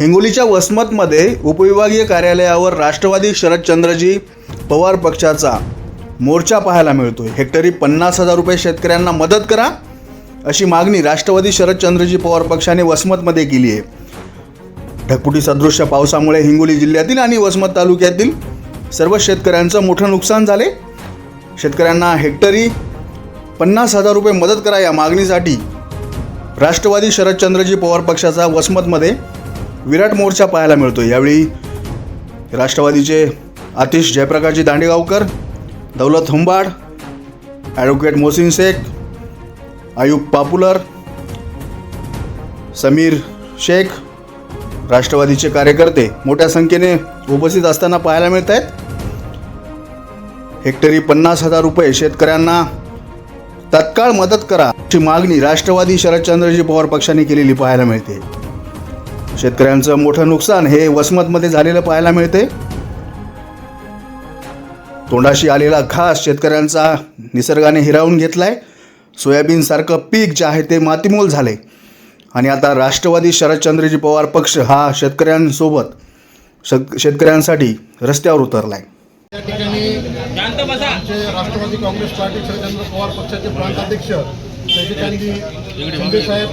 हिंगोलीच्या वसमतमध्ये उपविभागीय कार्यालयावर राष्ट्रवादी शरदचंद्रजी पवार पक्षाचा मोर्चा पाहायला मिळतोय. हेक्टरी पन्नास हजार रुपये शेतकऱ्यांना मदत करा अशी मागणी राष्ट्रवादी शरदचंद्रजी पवार पक्षाने वसमतमध्ये केली आहे. ढगपुटी सदृश्य पावसामुळे हिंगोली जिल्ह्यातील आणि वसमत तालुक्यातील सर्व शेतकऱ्यांचं मोठं नुकसान झाले. शेतकऱ्यांना हेक्टरी पन्नास हजार रुपये मदत करा या मागणीसाठी राष्ट्रवादी शरदचंद्रजी पवार पक्षाचा वसमतमध्ये विराट मोर्चा पाहायला मिळतो यावेळी राष्ट्रवादीचे आतिश जयप्रकाशजी दांडेगावकर दौलत हुंबाड ॲडव्होकेट मोहसिन शेख आयुब पापुलर समीर शेख राष्ट्रवादीचे कार्यकर्ते मोठ्या संख्येने उपस्थित असताना पाहायला मिळत आहेत हेक्टरी पन्नास हजार रुपये शेतकऱ्यांना तत्काळ मदत करा अशी मागणी राष्ट्रवादी शरदचंद्रजी पवार पक्षाने केलेली पाहायला मिळते. शेतकऱ्यांचं मोठं नुकसान हे वसमतमध्ये झालेलं पाहायला मिळते. तोंडाशी आलेला घास शेतकऱ्यांचा निसर्गाने हिरावून घेतलाय. सोयाबीनसारखं पीक जे आहे ते मातीमोल झाले आणि आता राष्ट्रवादी शरदचंद्रजी पवार पक्ष हा शेतकऱ्यांसोबत शेत शेतकऱ्यांसाठी रस्त्यावर उतरलाय. ठिकाणी राष्ट्रवादी काँग्रेस पार्टी शरदचंद्र पवार पक्षाचे प्रांताध्यक्ष त्या ठिकाणी साहेब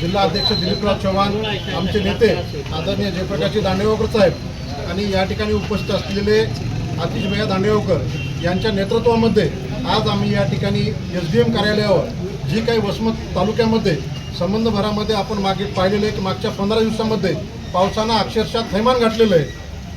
जिल्हा अध्यक्ष दिलीपराव चव्हाण आमचे नेते आदरणीय जयप्रकाशजी दांडेगावकर साहेब आणि या ठिकाणी उपस्थित असलेले आतिश भैया दांडेगावकर यांच्या नेतृत्वामध्ये आज आम्ही या ठिकाणी एस डी एम कार्यालयावर जी काही वसमत तालुक्यामध्ये संबंधभरामध्ये आपण मागे पाहिलेलं आहे की मागच्या पंधरा दिवसामध्ये पावसानं अक्षरशः थैमान घातलेलं आहे.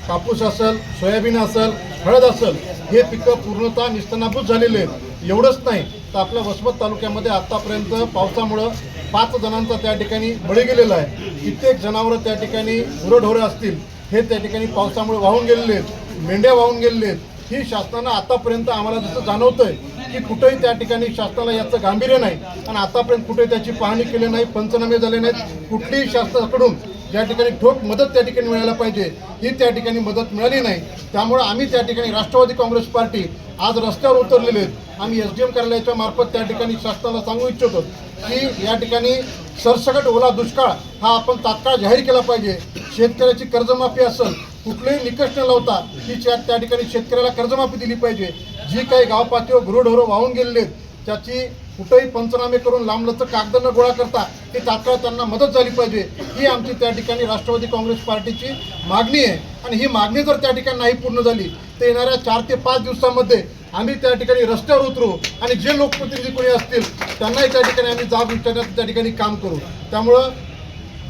कापूस असेल सोयाबीन असेल हळद असेल हे पिकं पूर्णतः निस्तनाभूत झालेले आहेत. एवढंच नाही तर आपल्या वसमत तालुक्यामध्ये आतापर्यंत पावसामुळं पाच जणांचा त्या ठिकाणी बळी गेलेला आहे. कित्येक जनावरं त्या ठिकाणी गुरंढोरं असतील हे त्या ठिकाणी पावसामुळे वाहून गेलेले आहेत मेंढ्या वाहून गेलेले आहेत. ही शासनानं आतापर्यंत आम्हाला जसं जाणवतंय की कुठेही त्या ठिकाणी शासनाला याचं गांभीर्य नाही. आणि आतापर्यंत कुठे त्याची पाहणी केली नाही पंचनामे झाले नाहीत. कुठलीही शासनाकडून ज्या ठिकाणी ठोक मदत त्या ठिकाणी मिळायला पाहिजे ही त्या ठिकाणी मदत मिळाली नाही. त्यामुळे आम्ही त्या ठिकाणी राष्ट्रवादी काँग्रेस पार्टी आज रस्त्यावर उतरलेले आहेत आम्ही एस डी एम कार्यालयाच्या मार्फत त्या ठिकाणी शासनाला सांगू इच्छितो की या ठिकाणी सरसकट ओला दुष्काळ हा आपण तात्काळ जाहीर केला पाहिजे. शेतकऱ्याची कर्जमाफी असेल कुठलेही निकष न लावता ही त्या त्या ठिकाणी शेतकऱ्याला कर्जमाफी दिली पाहिजे. जी काही गावपातळीवर गुरुढोरं वाहून गेलेले आहेत त्याची कुठंही पंचनामे करून लांबलचक कागद न गोळा करता ती तात्काळ त्यांना मदत झाली पाहिजे. ही आमची त्या ठिकाणी राष्ट्रवादी काँग्रेस पार्टीची मागणी आहे. आणि ही मागणी जर त्या ठिकाणी नाही पूर्ण झाली तर येणाऱ्या चार ते पाच दिवसामध्ये आम्ही त्या ठिकाणी रस्त्यावर उतरू आणि जे लोकप्रतिनिधी कोणी असतील त्यांनाही त्या ठिकाणी आम्ही जाब विचारण्याचं त्या ठिकाणी काम करू. त्यामुळं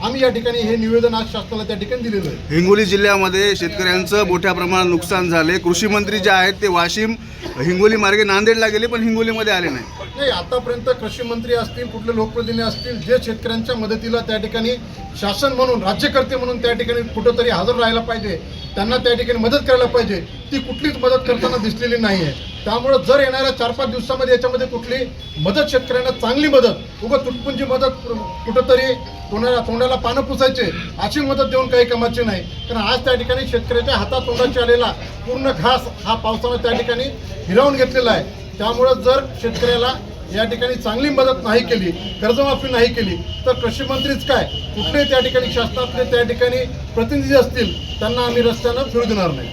आम्ही या ठिकाणी हे निवेदन आज शासनाला त्या ठिकाणी दिलेलं आहे. हिंगोली जिल्ह्यामध्ये शेतकऱ्यांचं मोठ्या प्रमाणात नुकसान झाले कृषी मंत्री जे आहेत ते वाशिम हिंगोली मार्गे नांदेडला गेले पण हिंगोलीमध्ये आले नाही. नाही आतापर्यंत कृषी मंत्री असतील कुठले लोकप्रतिनिधी असतील जे शेतकऱ्यांच्या मदतीला त्या ठिकाणी शासन म्हणून राज्यकर्ते म्हणून त्या ठिकाणी कुठंतरी हजर राहायला पाहिजे त्यांना त्या ठिकाणी मदत करायला पाहिजे ती कुठलीच मदत करताना दिसलेली नाही आहे त्यामुळं जर येणाऱ्या चार पाच दिवसामध्ये याच्यामध्ये कुठली मदत शेतकऱ्यांना चांगली मदत उगं तुटपुंजी मदत कुठंतरी तोंडाला तोंडाला पानं पुसायचे अशी मदत देऊन काही कामाची नाही. कारण आज त्या ठिकाणी शेतकऱ्याच्या हातात तोंडाची आलेला पूर्ण घास हा पावसानं त्या ठिकाणी हिरावून घेतलेला आहे. त्यामुळं जर शेतकऱ्याला या ठिकाणी चांगली मदत नाही केली कर्जमाफी नाही केली तर कृषी मंत्रीच काय? कुठले त्या ठिकाणी शासनातले त्या ठिकाणी प्रतिनिधी असतील त्यांना आम्ही रस्त्यानं फिरू देणार नाही.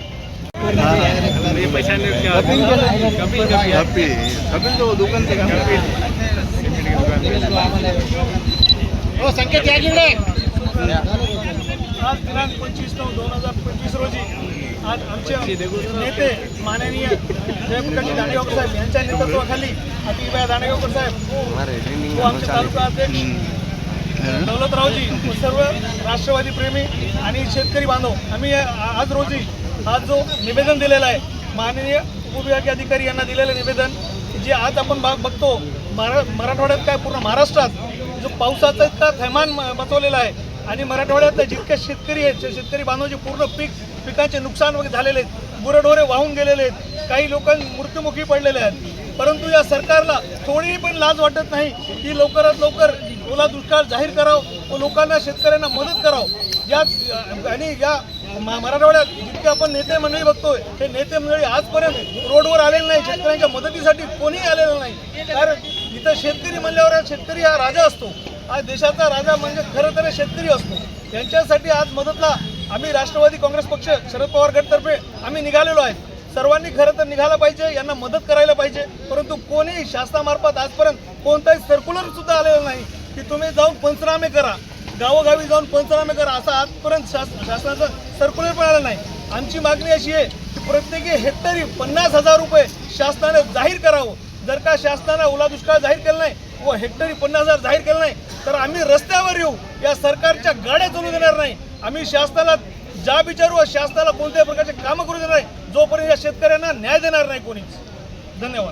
हो संकेत या इकडे आज दिनांक पंचवीस नऊ दोन हजार पंचवीस रोजी आज आमचे नेते माननीय जयप्रकाशजी दांडेगावकर साहेब यांच्या नेतृत्वाखाली अतिबाई दांडेगावकर साहेब व आमचे तालुका अध्यक्ष दौलतरावजी सर्व राष्ट्रवादी प्रेमी आणि शेतकरी बांधव आम्ही आज रोजी आज जो निवेदन दिलेला आहे माननीय उपविभागीय अधिकारी यांना दिलेलं निवेदन जे आज आपण भाग बघतो मरा मराठवाड्यात काय पूर्ण महाराष्ट्रात जो पावसाचा इतका थैमान म- आहे आणि मराठवाड्यात जितके शेतकरी आहेत शेतकरी बांधवाचे पूर्ण पीक पिकांचे नुकसान वगैरे झालेले आहेत गुरढोरे वाहून गेलेले आहेत काही लोकांनी मृत्युमुखी पडलेले आहेत परंतु या सरकारला थोडीही पण लाज वाटत नाही की लवकरात लवकर ओला दुष्काळ जाहीर करावं व लोकांना शेतकऱ्यांना मदत करावं. या आणि या मराठवाड्यात जितके आपण नेते मंडळी बघतोय हे नेते मंडळी आजपर्यंत रोडवर आलेले नाही. शेतकऱ्यांच्या मदतीसाठी कोणीही आलेलं नाही. कारण इथं शेतकरी म्हणल्यावर शेतकरी हा राजा असतो. आज देशाचा राजा म्हणजे खरं तर शेतकरी असतो. त्यांच्यासाठी आज मदतला आम्ही राष्ट्रवादी काँग्रेस पक्ष शरद पवार गटतर्फे आम्ही निघालेलो आहे. सर्वांनी खरं तर निघालं पाहिजे यांना मदत करायला पाहिजे. परंतु कोणी शासनामार्फत आजपर्यंत कोणताही सर्क्युलर सुद्धा आलेलं नाही की तुम्ही जाऊन पंचनामे करा. गावोगावी जाऊन पंचनामे करा असा आजपर्यंत शास शासनाचं सर्क्युलर पण आलं नाही. आमची मागणी अशी आहे की प्रत्येकी हेक्टरी पन्नास हजार रुपये शासनाने जाहीर करावं. जर का शासनानं ओला दुष्काळ जाहीर केला नाही व हेक्टरी पन्नास हजार जाहीर केलं नाही तर आम्ही रस्त्यावर येऊ. या सरकारच्या गाड्या चालू देणार नाही. आम्ही शासनाला जाब विचारू व शासनाला कोणत्याही प्रकारचे कामं करू देणार नाही. जोपर्यंत या शेतकऱ्यांना न्याय देणार नाही कोणीच. धन्यवाद.